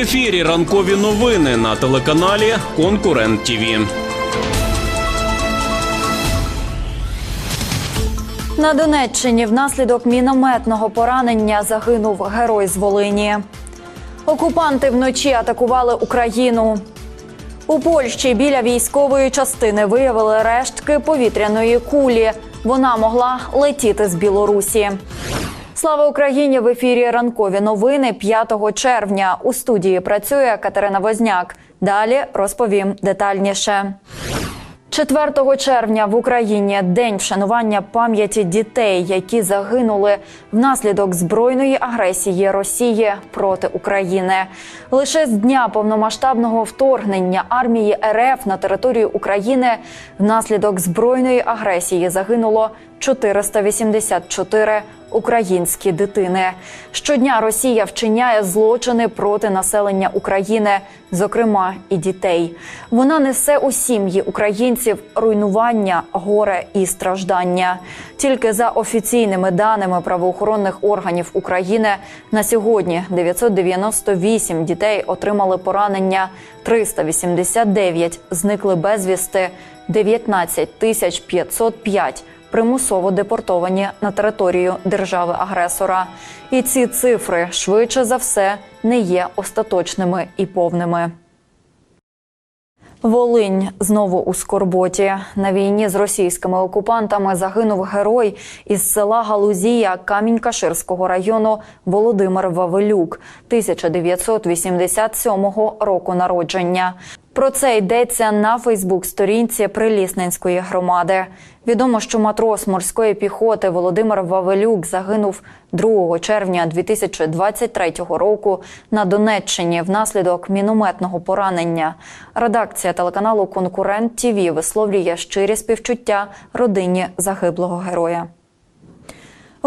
ефірі ранкові новини на телеканалі Конкурент ТІВІ. На Донеччині внаслідок мінометного поранення загинув герой з Волині. Окупанти вночі атакували Україну. У Польщі біля військової частини виявили рештки повітряної кулі. Вона могла летіти з Білорусі. Слава Україні! В ефірі ранкові новини 5 червня. У студії працює Катерина Возняк. Далі розповім детальніше. 4 червня в Україні день вшанування пам'яті дітей, які загинули внаслідок збройної агресії Росії проти України. Лише з дня повномасштабного вторгнення армії РФ на територію України внаслідок збройної агресії загинуло 484 українські дитини. Щодня Росія вчиняє злочини проти населення України, зокрема і дітей. Вона несе у сім'ї українців руйнування, горе і страждання. Тільки за офіційними даними правоохоронних органів України на сьогодні 998 дітей отримали поранення, 389 зникли безвісти, 19 тисяч 505 примусово депортовані на територію держави-агресора. І ці цифри швидше за все не є остаточними і повними. Волинь знову у Скорботі. На війні з російськими окупантами загинув герой із села Галузія Камінь-Каширського району Володимир Вавилюк 1987 року народження. Про це йдеться на Фейсбук-сторінці Прилісненської громади. Відомо, що матрос морської піхоти Володимир Вавилюк загинув 2 червня 2023 року на Донеччині внаслідок мінометного поранення. Редакція телеканалу Конкурент ТІВІ висловлює щирі співчуття родині загиблого героя.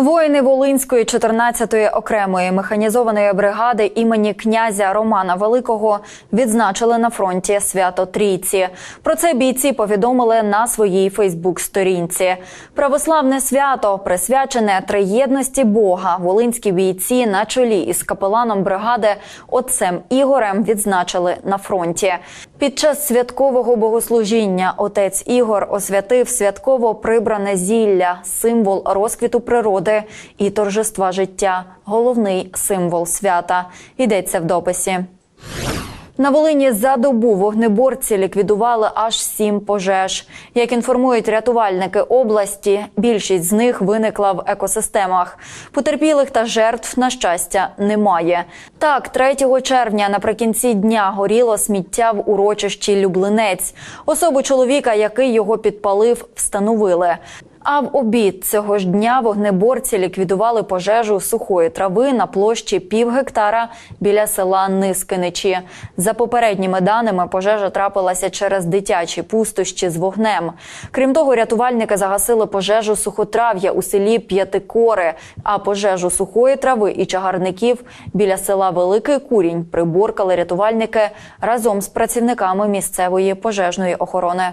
Воїни Волинської 14-ї окремої механізованої бригади імені князя Романа Великого відзначили на фронті свято Трійці. Про це бійці повідомили на своїй Фейсбук-сторінці. Православне свято присвячене триєдності Бога. Волинські бійці на чолі із капеланом бригади отцем Ігорем відзначили на фронті. Під час святкового богослужіння отець Ігор освятив святково прибране зілля, символ розквіту природи і торжества життя, головний символ свята. Йдеться в дописі. На Волині за добу вогнеборці ліквідували аж сім пожеж. Як інформують рятувальники області, більшість з них виникла в екосистемах. Потерпілих та жертв, на щастя, немає. Так, 3 червня наприкінці дня горіло сміття в урочищі Люблинець. Особу чоловіка, який його підпалив, встановили. А в обід цього ж дня вогнеборці ліквідували пожежу сухої трави на площі пів гектара біля села Нискиничі. За попередніми даними, пожежа трапилася через дитячі пустощі з вогнем. Крім того, рятувальники загасили пожежу сухотрав'я у селі П'ятикори, а пожежу сухої трави і чагарників біля села Великий Курінь приборкали рятувальники разом з працівниками місцевої пожежної охорони.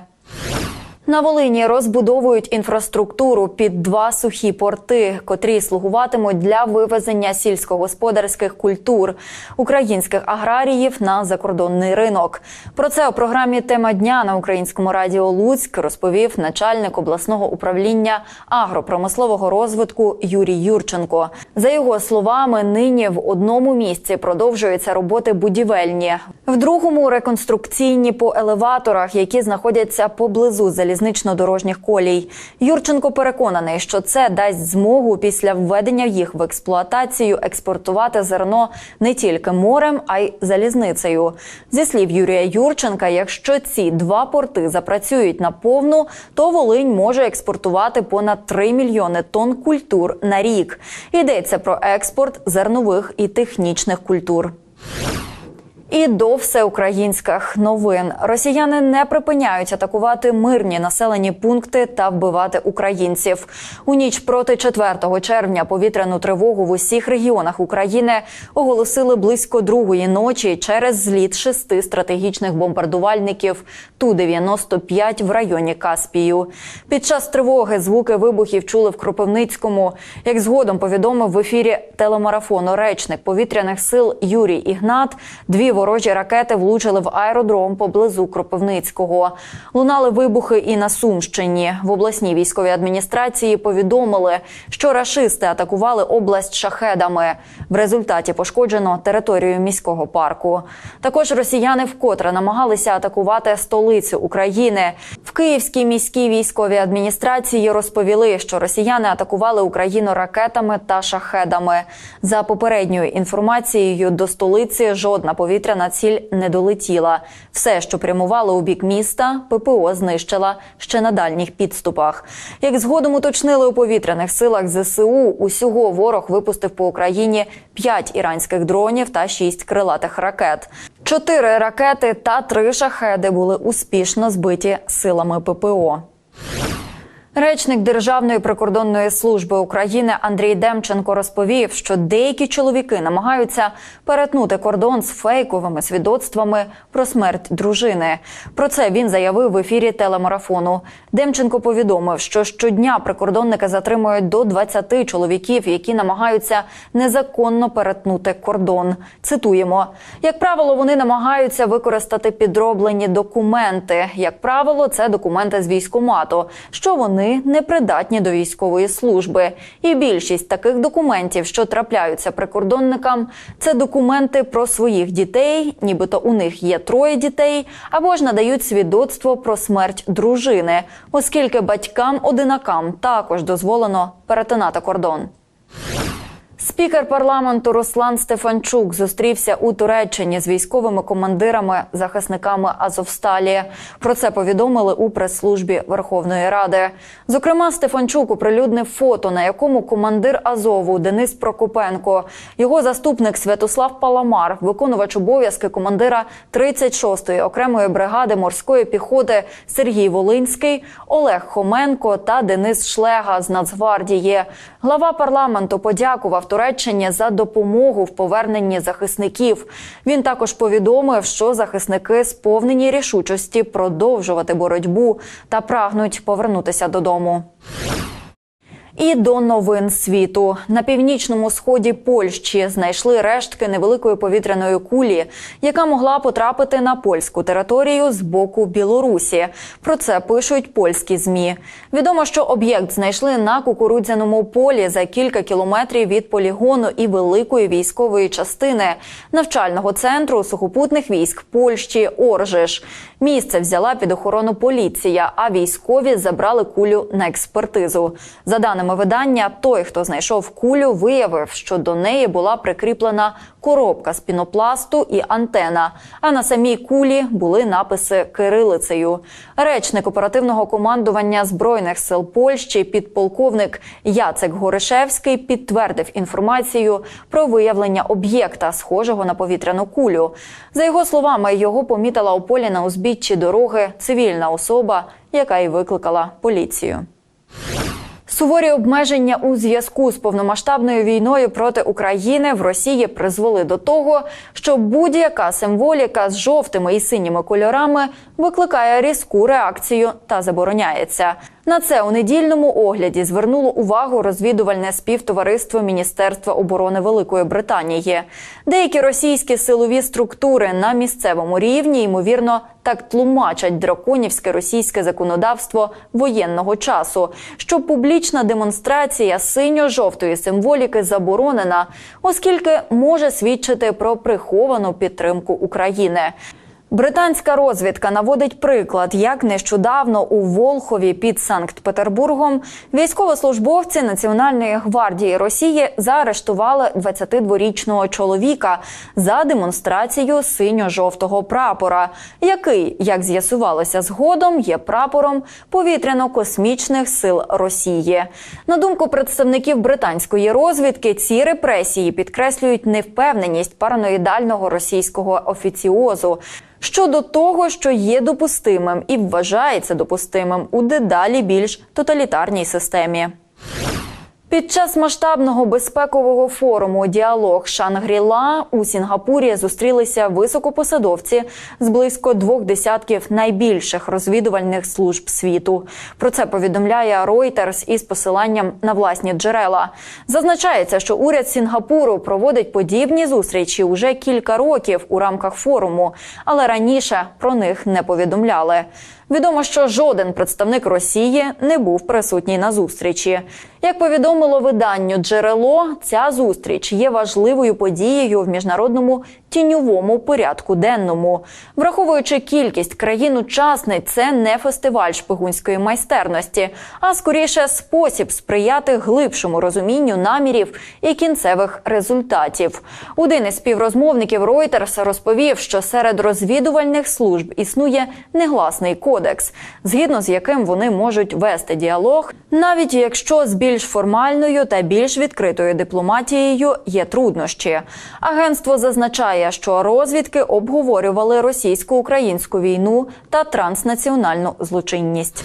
На Волині розбудовують інфраструктуру під два сухі порти, котрі слугуватимуть для вивезення сільськогосподарських культур українських аграріїв на закордонний ринок. Про це у програмі Тема дня на українському радіо Луцьк розповів начальник обласного управління агропромислового розвитку Юрій Юрченко. За його словами, нині в одному місці продовжуються роботи будівельні, в другому реконструкційні по елеваторах, які знаходяться поблизу залізниці залізнично-дорожніх колій. Юрченко переконаний, що це дасть змогу після введення їх в експлуатацію експортувати зерно не тільки морем, а й залізницею. Зі слів Юрія Юрченка, якщо ці два порти запрацюють на повну, то Волинь може експортувати понад 3 мільйони тонн культур на рік. Йдеться про експорт зернових і технічних культур. І до всеукраїнських новин росіяни не припиняють атакувати мирні населені пункти та вбивати українців. У ніч проти 4 червня повітряну тривогу в усіх регіонах України оголосили близько другої ночі через зліт шести стратегічних бомбардувальників ту 95 в районі Каспію. Під час тривоги звуки вибухів чули в Кропивницькому. Як згодом повідомив в ефірі телемарафону речник повітряних сил Юрій Ігнат, дві ворожі ракети влучили в аеродром поблизу Кропивницького. Лунали вибухи і на Сумщині. В обласній військовій адміністрації повідомили, що рашисти атакували область шахедами. В результаті пошкоджено територію міського парку. Також росіяни вкотре намагалися атакувати столицю України. В Київській міській військовій адміністрації розповіли, що росіяни атакували Україну ракетами та шахедами. За попередньою інформацією, до столиці жодна повітряна ціль не долетіла. Все, що прямувало у бік міста, ППО знищила ще на дальніх підступах. Як згодом уточнили у повітряних силах ЗСУ, усього ворог випустив по Україні 5 іранських дронів та 6 крилатих ракет. Чотири ракети та три шахеди були успішно збиті силами ППО. Речник Державної прикордонної служби України Андрій Демченко розповів, що деякі чоловіки намагаються перетнути кордон з фейковими свідоцтвами про смерть дружини. Про це він заявив в ефірі телемарафону. Демченко повідомив, що щодня прикордонники затримують до 20 чоловіків, які намагаються незаконно перетнути кордон. Цитуємо: як правило, вони намагаються використати підроблені документи. Як правило, це документи з військомату, що вони не придатні до військової служби. І більшість таких документів, що трапляються прикордонникам, це документи про своїх дітей, нібито у них є троє дітей, або ж надають свідоцтво про смерть дружини, оскільки батькам-одинакам також дозволено перетинати кордон. Спікер парламенту Руслан Стефанчук зустрівся у Туреччині з військовими командирами, захисниками Азовсталі. Про це повідомили у прес-службі Верховної Ради. Зокрема, Стефанчук оприлюднив фото, на якому командир Азову Денис Прокопенко, його заступник Святослав Паламар, виконувач обов'язки командира 36-ї окремої бригади морської піхоти Сергій Волинський, Олег Хоменко та Денис Шлега з Нацгвардії. Глава парламенту подякував Туреччині за допомогу в поверненні захисників. Він також повідомив, що захисники сповнені рішучості продовжувати боротьбу та прагнуть повернутися додому. І до новин світу на північному сході Польщі знайшли рештки невеликої повітряної кулі, яка могла потрапити на польську територію з боку Білорусі. Про це пишуть польські змі. Відомо, що об'єкт знайшли на кукурудзяному полі за кілька кілометрів від полігону і великої військової частини навчального центру сухопутних військ Польщі Оржиш. Місце взяла під охорону поліція, а військові забрали кулю на експертизу. За даними видання, той, хто знайшов кулю, виявив, що до неї була прикріплена коробка з пінопласту і антена. А на самій кулі були написи кирилицею. Речник оперативного командування збройних сил Польщі, підполковник Яцек Горишевський, підтвердив інформацію про виявлення об'єкта, схожого на повітряну кулю. За його словами, його помітила у полі на узбіччі дороги цивільна особа, яка й викликала поліцію. Суворі обмеження у зв'язку з повномасштабною війною проти України в Росії призвели до того, що будь-яка символіка з жовтими і синіми кольорами викликає різку реакцію та забороняється. На це у недільному огляді звернуло увагу розвідувальне співтовариство Міністерства оборони Великої Британії. Деякі російські силові структури на місцевому рівні ймовірно так тлумачать драконівське російське законодавство воєнного часу, що публічна демонстрація синьо-жовтої символіки заборонена, оскільки може свідчити про приховану підтримку України. Британська розвідка наводить приклад, як нещодавно у Волхові під Санкт-Петербургом військовослужбовці Національної гвардії Росії заарештували 22-річного чоловіка за демонстрацію синьо-жовтого прапора, який, як з'ясувалося згодом, є прапором повітряно-космічних сил Росії. На думку представників британської розвідки, ці репресії підкреслюють невпевненість параноїдального російського офіціозу щодо того, що є допустимим і вважається допустимим у дедалі більш тоталітарній системі. Під час масштабного безпекового форуму Діалог Шангріла у Сінгапурі зустрілися високопосадовці з близько двох десятків найбільших розвідувальних служб світу. Про це повідомляє Reuters із посиланням на власні джерела. Зазначається, що уряд Сінгапуру проводить подібні зустрічі уже кілька років у рамках форуму, але раніше про них не повідомляли. Відомо, що жоден представник Росії не був присутній на зустрічі. Як повідомило виданню джерело, ця зустріч є важливою подією в міжнародному тіньовому порядку денному. Враховуючи кількість країн-учасниць, це не фестиваль шпигунської майстерності, а скоріше спосіб сприяти глибшому розумінню намірів і кінцевих результатів. Один із співрозмовників Reuters розповів, що серед розвідувальних служб існує негласний кодекс, згідно з яким вони можуть вести діалог, навіть якщо з більш формальною та більш відкритою дипломатією є труднощі. Агентство зазначає, що розвідки обговорювали російсько-українську війну та транснаціональну злочинність.